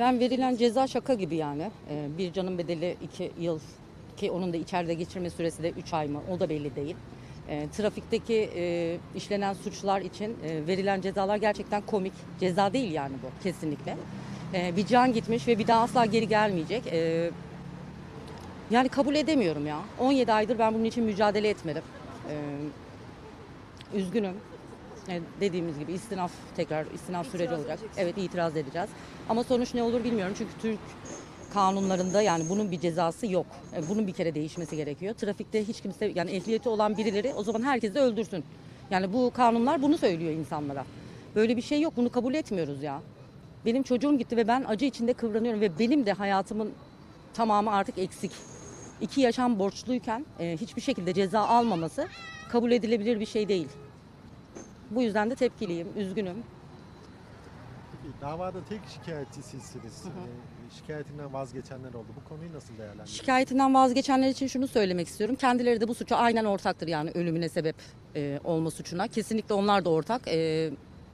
Ben verilen ceza şaka gibi yani. Ee, bir canın bedeli iki yıl ki onun da içeride geçirme süresi de 3 ay mı o da belli değil. Ee, trafikteki e, işlenen suçlar için e, verilen cezalar gerçekten komik. Ceza değil yani bu kesinlikle. Ee, bir can gitmiş ve bir daha asla geri gelmeyecek. Ee, yani kabul edemiyorum ya. 17 aydır ben bunun için mücadele etmedim. Ee, üzgünüm. Dediğimiz gibi istinaf tekrar istinaf süreci olacak. Evet itiraz edeceğiz. Ama sonuç ne olur bilmiyorum. Çünkü Türk kanunlarında yani bunun bir cezası yok. E, Bunun bir kere değişmesi gerekiyor. Trafikte hiç kimse yani ehliyeti olan birileri o zaman herkes de öldürsün. Yani bu kanunlar bunu söylüyor insanlara. Böyle bir şey yok. Bunu kabul etmiyoruz ya. Benim çocuğum gitti ve ben acı içinde kıvranıyorum ve benim de hayatımın tamamı artık eksik. İki yaşam borçluyken e, hiçbir şekilde ceza almaması kabul edilebilir bir şey değil. Bu yüzden de tepkiliyim, üzgünüm. Peki davada tek şikayetçi sizsiniz. Ee, şikayetinden vazgeçenler oldu. Bu konuyu nasıl değerlendiriyorsunuz? Şikayetinden vazgeçenler için şunu söylemek istiyorum. Kendileri de bu suça aynen ortaktır yani ölümüne sebep e, olma suçuna. Kesinlikle onlar da ortak. E,